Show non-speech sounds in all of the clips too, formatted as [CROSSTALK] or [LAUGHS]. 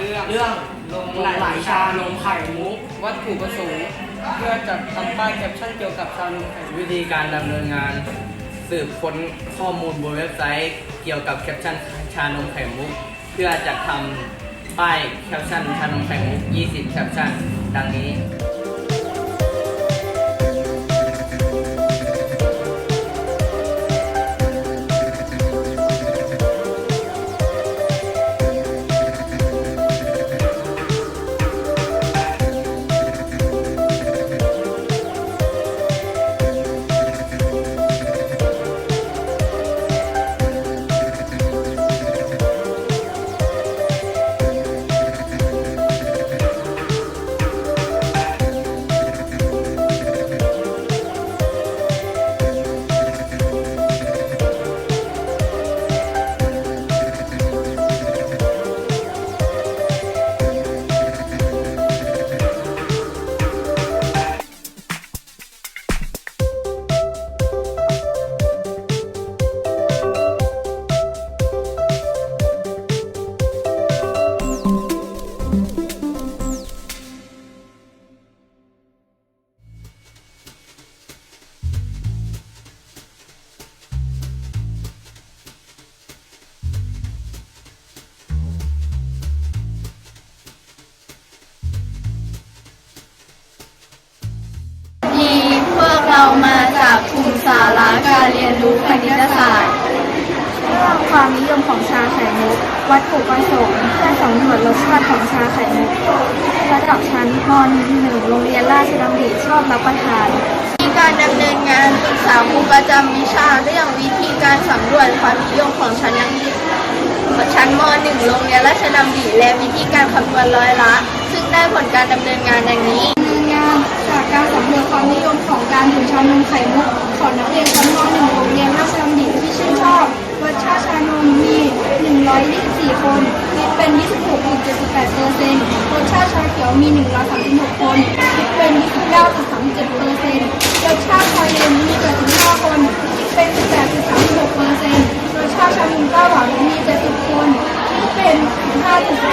เรื่องเรื่องลงหลายหลายชานมไข่มุก วัตถุประสงค์เพื่อจัดทำป้ายแคปชั่นเกี่ยวกับชานมไข่มุกวิธีการดำเนินงาน สืบค้นข้อมูลบนเว็บไซต์เกี่ยวกับแคปชั่นชานมไข่มุก เพื่อจัดทำป้ายแคปชั่นชานมไข่มุก 20 แคปชั่น ดังนี้ วัตถุประสงค์เพื่อสำรวจรสชาติของชาไข่มุกระดับชั้นม .1 โรงเรียนราชดำริชอบรับประทาน มีการดำเนินงานปรึกษาครูประจำวิชาเรื่องวิธีการสำรวจความนิยมของชั้นนักเรียนชั้นม .1 โรงเรียนราชดำริและวิธีการคำนวณร้อยละ ซึ่งได้ผลการดำเนินงานดังนี้ดำเนินงานจากการสำรวจความนิยมของการดื่มชานมไข่มุกของนักเรียนชั้นม .1 โรงเรียนราชดำริที่ชื่นชอบรสชาติชานมมี 124 คน คิดเป็น 26.78เปอร์เซ็นต์รสชาติชาเขียวมี 136 คน คิดเป็น 29.37เปอร์เซ็นต์รสชาติชาเย็นมี75คน คิดเป็น 18.36เปอร์เซ็นต์รสชาติชานมก้าหวานมี70คน คิดเป็น15.2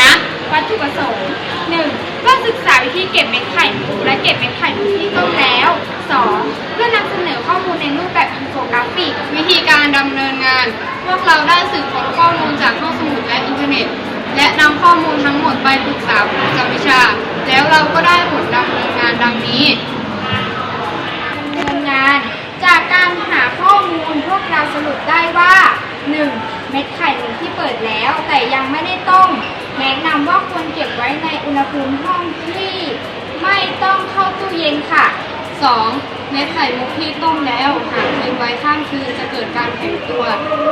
นะ วัตถุประสงค์ 1. เพื่อศึกษาวิธีเก็บเม็ดไข่มุกและเก็บเม็ดไข่มุกที่ต้มแล้ว 2. เพื่อนำเสนอข้อมูลในรูปแบบอินโฟกราฟิก วิธีการดำเนินงาน พวกเราได้สืบค้นข้อมูลจากห้องสมุดและอินเทอร์เน็ต และนำข้อมูลทั้งหมดไปปรึกษาครูจำวิชา แล้วเราก็ได้ผลดำเนินงานดังนี้ดำเนินงาน จากการหาข้อมูลพวกเราสรุปได้ว่า 1. เม็ดไข่มุกที่เปิดแล้วแต่ยังไม่ได้ต้ม แนะนำว่าควรเก็บไว้ในอุณหภูมิห้องที่ไม่ต้องเข้าตู้เย็นค่ะ 2. เม็ดไข่มุกที่ต้มแล้วหากทิ้งไว้ข้ามคืนจะเกิดการแข็งตัว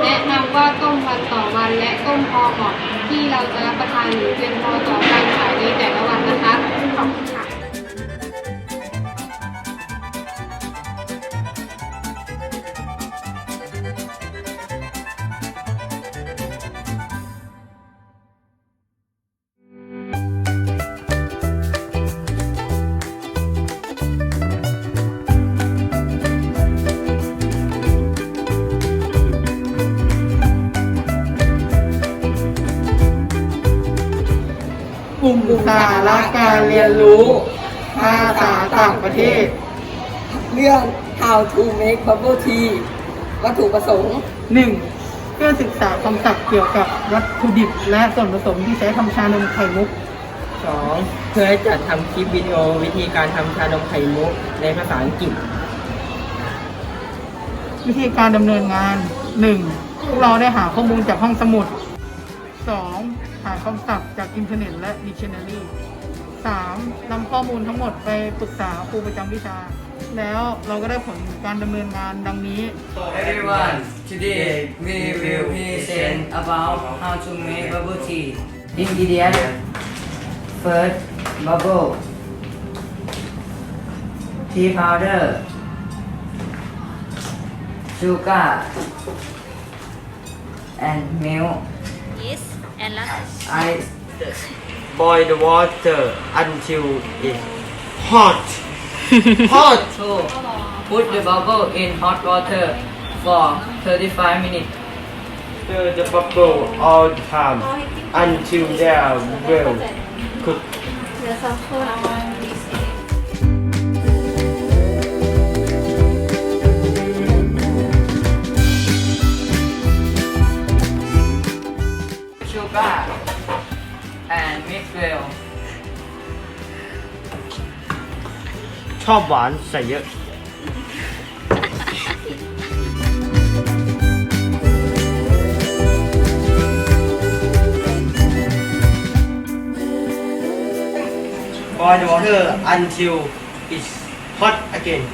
แนะนำว่าต้มวันต่อวันและต้มพอเหมาะที่เราจะรับประทานหรือเพียงพอต่อการขายในแต่ละวันนะคะาระการเรียนรู้ ภาษาต่างประเทศ เรื่อง How to make bubble tea วัตถุประสงค์หนึ่งเพื่อศึกษาคำศัพท์เกี่ยวกับวัตถุดิบและส่วนผสมที่ใช้ทำชานมไข่มุก 2. เพื่อจัดทำคลิปวิดีโอวิธีการทำชานมไข่มุกในภาษาอังกฤษ วิธีการดำเนินงาน 1. พวกเราได้หาข้อมูลจากห้องสมุด 2. หาคำศัพท์จากอินเทอร์เน็ตและ Dictionary 3. นำข้อมูลทั้งหมดไปปรึกษาครูประจำวิชา แล้วเราก็ได้ผลการดำเนินงานดังนี้ Everyone, today we will present about how to make bubble tea. Ingredient First, bubble, tea powder, sugar, and milk. Yes and last I boil the water until it's hot. [LAUGHS] hot. So put the bubble in hot water for 35 minutes. Stir the bubble all the time until they are well cooked. การ์ and mix well ชอบหวานใส่เยอะ Boil the water until it's hot again.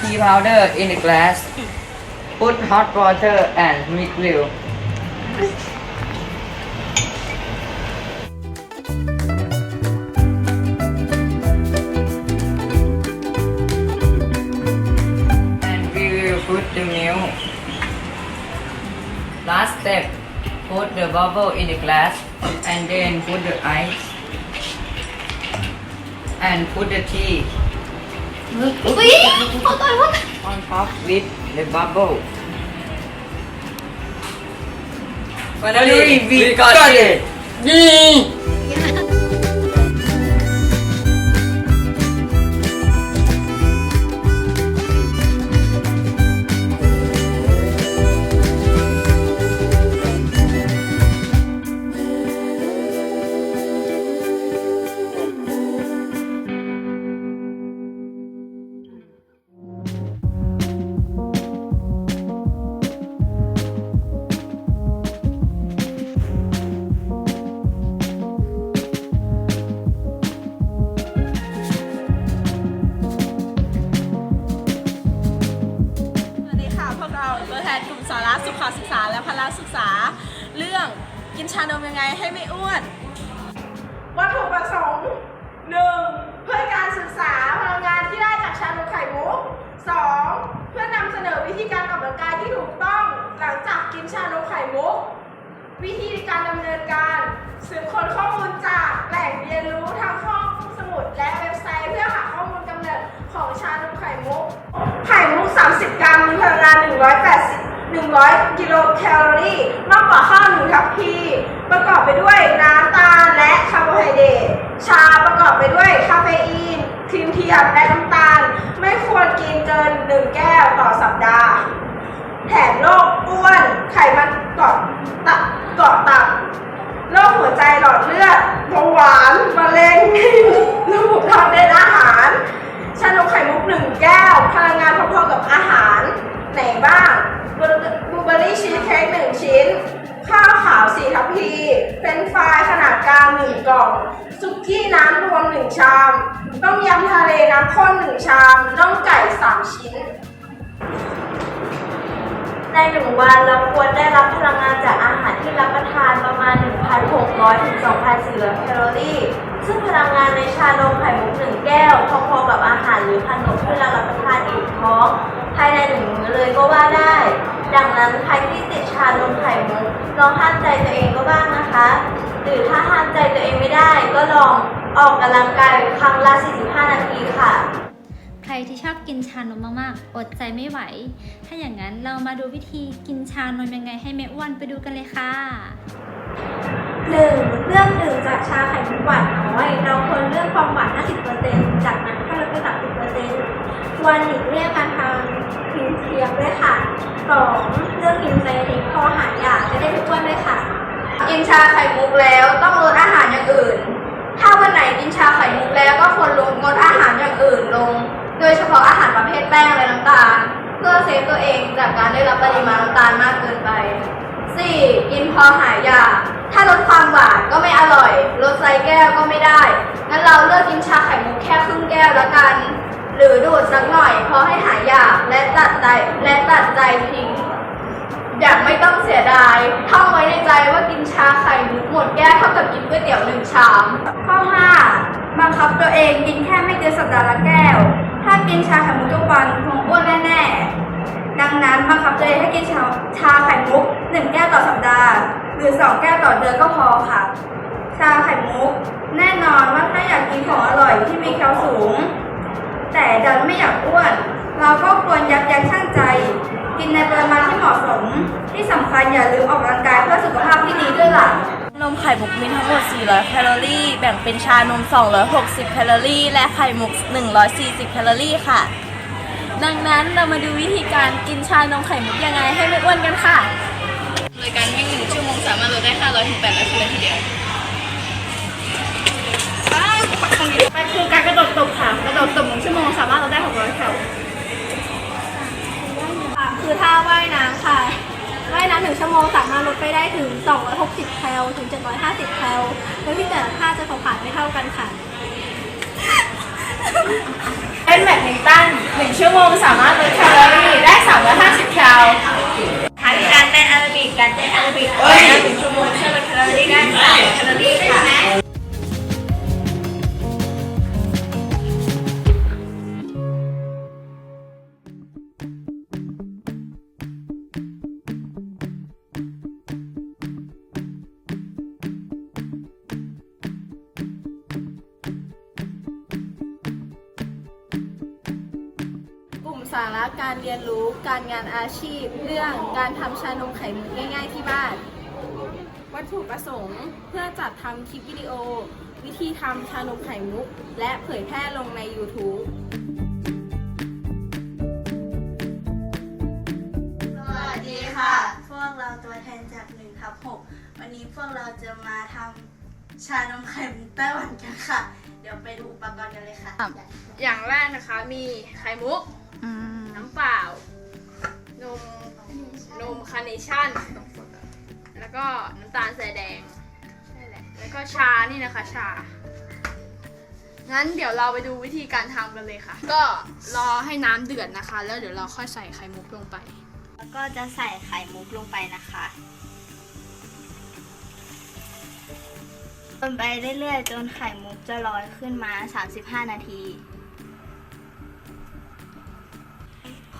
tea powder in a glass put hot water and mix well and we will put the milk. Last step, put the bubble in the glass and then put the ice and put the tea Wait, on top with the bubble. Manoli, we, we got, it. ชานมยังไงให้ไม่อ้วน วัตถุประสงค์ 1. เพื่อการศึกษาพลังงานที่ได้จากชานมไข่มุก 2. เพื่อนำเสนอวิธีการออกกำลังกายที่ถูกต้องหลังจากกินชานมไข่มุก วิธีการดำเนินการสืบค้นข้อมูลจากแหล่งเรียนรู้ทางห้องสมุดและเว็บไซต์เพื่อหาข้อมูลกำเนิดของชานมไข่มุก ไข่มุก 30 กรัมมีพลังงาน 180 100 กิโลแคลอรี่ มากกว่าข้าวหนึ่งทัพพี ประกอบไปด้วยน้ำตาลและคาร์โบไฮเดรต ชาประกอบไปด้วยคาเฟอีน ครีมเทียมและน้ำตาล ไม่ควรกินเกิน 1 แก้วต่อสัปดาห์ แถมโรคอ้วน ไขมันเกาะตับเกาะตับ โรคหัวใจหลอดเลือดเบาหวานมะเร็งระบบทางเดินอาหาร ชานมไข่มุกหนึ่งแก้ว พลังงานพอๆกับอาหารไหนบ้าง บลูเบอร์รี่ชีสเค้กหนึ่งชิ้น ข้าวขาวสี่ทัพพีเฟรนฟรายขนาดกลางหนึ่งกล่องซุกี้น้ำรวมหนึ่งชาม ต้มยำทะเลน้ำข้นหนึ่งชาม น่องไก่สามชิ้น ในหนึ่งวันเราควรได้รับพลังงานจากอาหารที่รับประทานประมาณ 1,600ถึง2,400แคลอรี่ ซึ่งพลังงานในชานมไข่มุกหนึ่งแก้วพอๆกับอาหารหรือขนมที่เรารับประทานอิ่มท้อง ภายในหนึ่งมื้อเลยก็ว่าได้ ดังนั้นใครที่ติดชานมไข่มุกลองห้ามใจตัวเองก็บ้างนะคะ หรือถ้าห้ามใจตัวเองไม่ได้ ก็ลองออกกำลังกายครั้งละ 45 นาทีค่ะ ใครที่ชอบกินชานมมากๆ อดใจไม่ไหว ถ้าอย่างนั้นเรามาดูวิธีกินชานมยังไงให้ไม่อ้วนไปดูกันเลยค่ะหนึ่งเลือกดื่มจากชาไข่มุกหวานน้อย เราควรเลือกความหวาน 50%จากนั้นค่อยลดระดับ 10%ควรหลีกเลี่ยงการทำพิ มพ์เทียมด้วยค่ะสองเลือกกินไซริกพอหายยากจะได้ไม่อ้วนด้วยค่ะ กินชาไข่มุกแล้วต้องลดอาหารอย่างอื่น ถ้าวันไหนกินชาไข่มุกแล้วก็ควรลดงดอาหารอย่างอื่นลง โดยเฉพาะอาหารประเภทแป้งและน้ำตาล เพื่อเซฟตัวเองจากการได้รับปริมาณน้ำตาลมากเกินไป 4. กินพอหายอยาก ถ้าลดความหวานก็ไม่อร่อย ลดไซส์แก้วก็ไม่ได้ งั้นเราเลือกกินชาไข่มุกแค่ครึ่งแก้วแล้วกัน หรือดูดสักหน่อยพอให้หายอยากและตัดใจและตัดใจทิ้งอย่างไม่ต้องเสียดายท่องไว้ในใจว่ากินชาไข่มุกหมดแก้วเท่ากับกินก๋วยเตี๋ยวหนึ่งชาม ข้อ 5. บังคับตัวเองกินแค่ไม่เกินสัปดาห์ละแก้ว ถ้ากินชาไข่มุกทุกวันคงอ้วนแน่ๆ ดังนั้นบังคับตัวเองให้กินชาชาไข่มุกหนึ่งแก้วต่อสัปดาห์ หรือสองแก้วต่อเดือนก็พอค่ะ ชาไข่มุก แน่นอนว่าถ้าอยากกินของอร่อยที่มีแคลสูง แต่ดันไม่อยากอ้วน เราก็ควรยับยั้งชั่งใจ กินในปริมาณที่เหมาะสม ที่สำคัญอย่าลืมออกกำลังกายเพื่อสุขภาพที่ดีด้วยล่ะ นมไข่มุกมีทั้งหมด 400 แคลอรี่ แบ่งเป็นชานม 260 แคลอรี่ และไข่มุก 140 แคลอรี่ค่ะ ดังนั้นเรามาดูวิธีการกินชานมไข่มุกยังไงให้ไม่อ้วนกันค่ะ โดยการวิ่งหนึ่งชั่วโมงสามารถลดได้500ถึง800แคลอรี่ทีเดียวมันคือการกระโด ดตบค่ะกระโดดตบหนึ่งชั่วโมงสามารถลดได้600แคลคือท่าว่ายน้ำค่ะ ว่ายน้ำหนึ่งชั่วโมงสามารถลดไปได้ถึง 260 แคลถึง 750 แคลโดยที่แต่ละท่าจะเผาผลาญไม่เท่ากันค่ะเล่นแบดมินตันหนึ่งชั่วโมงสามารถลดแคลอรี่ได้ 350 แคลหันการเต้นแอโรบิกการเต้นแอโรบิกว่ายน้ำหนึ่งชั่วโมงช่วยลดแคลอรี่ได้3แคลอรี่ค่ะ สาระการเรียนรู้การงานอาชีพ เรื่องการทำชานมไข่มุกง่ายๆที่บ้าน วัตถุประสงค์เพื่อจัดทำคลิปวิดีโอ วิธีทำชานมไข่มุก และเผยแพร่ลงใน YouTube สวัสดีค่ะ พวกเราตัวแทนจาก1ทับ6วันนี้พวกเราจะมาทำชานมไข่มุกไต้หวันกันค่ะ เดี๋ยวไปดูอุปกรณ์กันเลยค่ะ อย่างแรกนะคะมีไข่มุกน้ำ เปล่า นม นมคาร์เนชั่น แล้วก็น้ำตาลใส่แดงใช่แหละแล้วก็ชานี่นะคะชา งั้นเดี๋ยวเราไปดูวิธีการทำกันเลยค่ะ ก็รอให้น้ำเดือดนะคะ แล้วเดี๋ยวเราค่อยใส่ไข่มุกลงไป แล้วก็จะใส่ไข่มุกลงไปนะคะคนไปเรื่อยๆ จนไข่มุกจะลอยขึ้นมา 35 นาที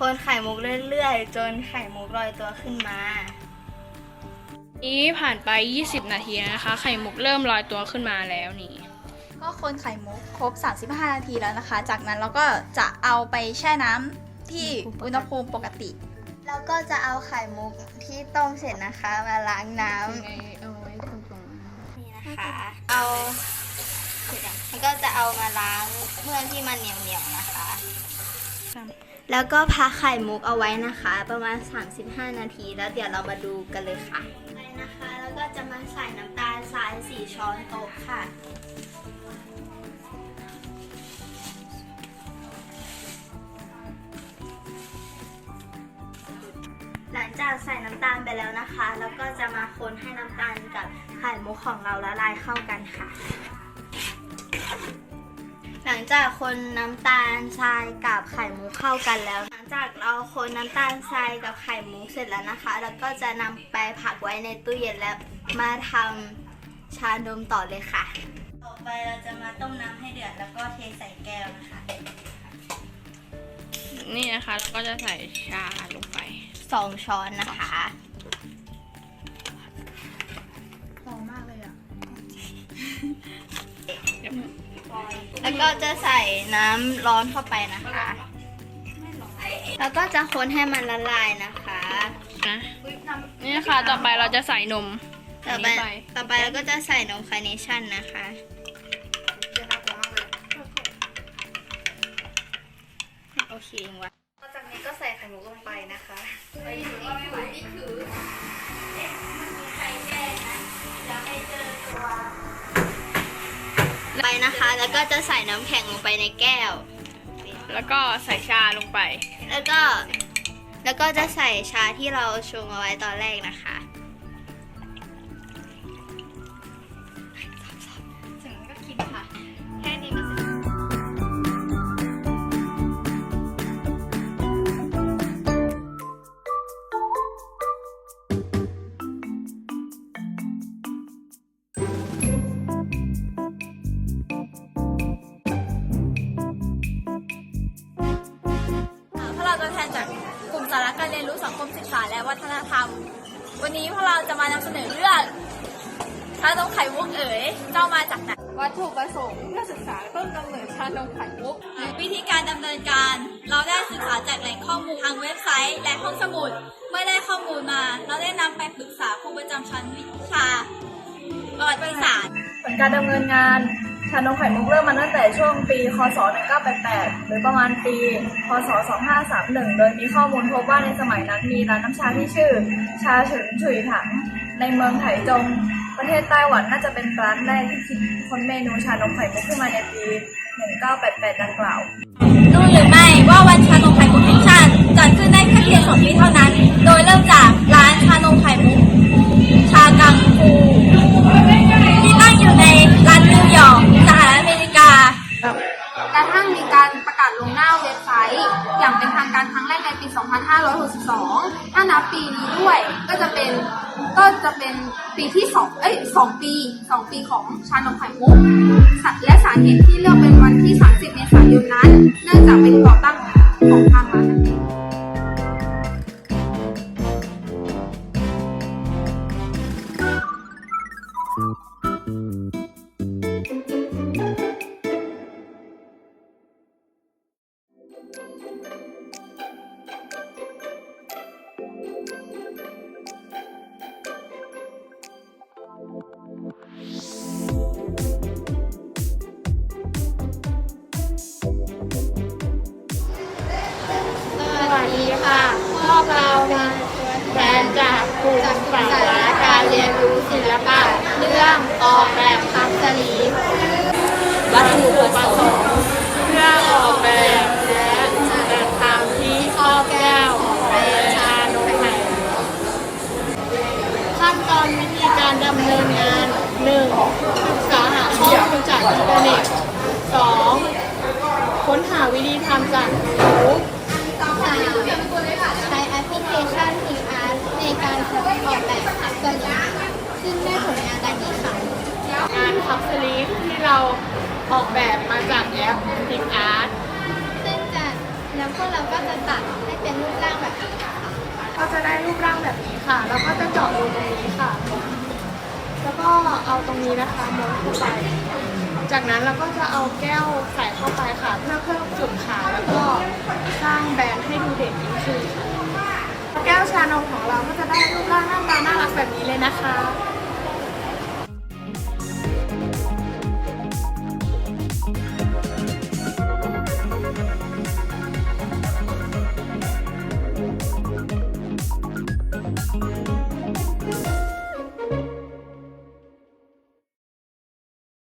คนไข่มุกเรื่อยๆ จนไข่มุกลอยตัวขึ้นมา นี้ผ่านไป 20 นาทีนะคะ ไข่มุกเริ่มลอยตัวขึ้นมาแล้วนี่ ก็คนไข่มุกครบ 35 นาทีแล้วนะคะ จากนั้นเราก็จะเอาไปแช่น้ำที่อุณหภูมิปกติ แล้วก็จะเอาไข่มุกที่ต้มเสร็จนะคะมาล้างน้ำเอาไว้ตรงนี่นะคะ เอา แล้วก็จะเอามาล้างเมื่อที่มันเหนียวๆนะคะ แล้วก็พักไข่มุกเอาไว้นะคะ ประมาณ 35 นาที แล้วเดี๋ยวเรามาดูกันเลยค่ะไปนะคะ แล้วก็จะมาใส่น้ำตาลทราย4ช้อนโต๊ะค่ะหลังจากใส่น้ำตาลไปแล้วนะคะ แล้วก็จะมาคนให้น้ำตาลกับไข่มุกของเราละลายเข้ากันค่ะ หลังจากคนน้ำตาลทรายกับไข่มุกเข้ากันแล้ว หลังจากเราคนน้ำตาลทรายกับไข่มุกเสร็จแล้วนะคะ แล้วก็จะนำไปผักไว้ในตู้เย็นแล้วมาทำชานมต่อเลยค่ะ ต่อไปเราจะมาต้มน้ำให้เดือดแล้วก็เทใส่แก้วนะคะๆนี่นะคะเราก็จะใส่ชาลงไปสองช้อนนะคะ แล้วก็จะใส่น้ำร้อนเข้าไปนะคะ แล้วก็จะคนให้มันละลายนะคะ นะนี่นะคะต่อไปเราจะใส่นมต่อไปนนี้ต่อไปเราก็จะใส่นมคาร์เนชั่นนะคะแล้วโอเคเองวะ แล้วก็จะใส่น้ำแข็งลงไปในแก้ว แล้วก็ใส่ชาลงไป แล้วก็แล้วก็จะใส่ชาที่เราชงเอาไว้ตอนแรกนะคะ ชานมไข่มุกเอ๋ยเจ้ามาจากไหน วัตถุประสงค์เพื่อศึกษาต้นกำเนิดชานมไข่มุก วิธีการดำเนินการ เราได้ศึกษาจากแหล่งข้อมูลทางเว็บไซต์ และห้องสมุด เมื่อได้ข้อมูลมา เราได้นำไปปรึกษาครูประจำชั้นวิชาประวัติศาสตร์ผลการดำเนินงานชานมไข่มุกเริ่มมาตั้งแต่ช่วงปี คศ 1988 หรือประมาณปี คศ 2531 โดยมีข้อมูลพบว่าในสมัยนั้นมีร้านน้ำชาที่ชื่อ ชาเฉินฉุยถัง ในเมืองไถจง ประเทศไต้หวันน่าจะเป็นร้านแรกที่คิดค้นเมนูชานมไข่มุกขึ้นมาในปี 1988 ดังกล่าว รู้หรือไม่ว่าวันชานมไข่มุกแห่งชาติจัดขึ้นได้แค่เพียงสองปีเท่านั้น โดยเริ่มจากร้านชานมไข่มุกชากังฟูที่ตั้งอยู่ในรัฐนิวยอร์กสหรัฐอเมริกากระทั่งมีการประกาศลงหน้าเว็บไซต์ อย่างเป็นทางการครั้งแรกในปี 2562 ถ้านับปีนี้ด้วยก็จะเป็น ก็จะเป็นปีที่สองเอ้ยสองปีสองปีของชานมไข่มุกและสาเหตุที่เลือกเป็นวันที่ 30เมษายนนั้น เนื่องจากเป็นก่อตั้งของทางร้านนั่นเอง จากอินเทอร์เน็ต 2. ค้นหาวิธีทำจากยูทูบใช้แอปพลิเคชัน Think Art ในการออกแบบคัสลีซึ่งได้ผลงานดังนี้ค่ะงานคัพสลีฟที่เราออกแบบมาจากแอป t ิ k อาร์ตซึ่งจะแล้วพวกเราก็จะตัดให้เป็นรูปร่างแบบนี้ค่ะก็จะได้รูปร่างแบบนี้ค่ะ แล้วก็จะเจาะรูตรงนี้ค่ะ แล้วก็เอาตรงนี้นะคะม้วนเข้าไป จากนั้นเราก็จะเอาแก้วใส่เข้าไปค่ะ เพื่อเพิ่มจุดขาวแล้วก็สร้างแบรนด์ให้ดูเด่นยิ่งขึ้นค่ะแก้วชานมของเราก็จะได้รูปร่างหน้าตาน่ารักแบบนี้เลยนะคะ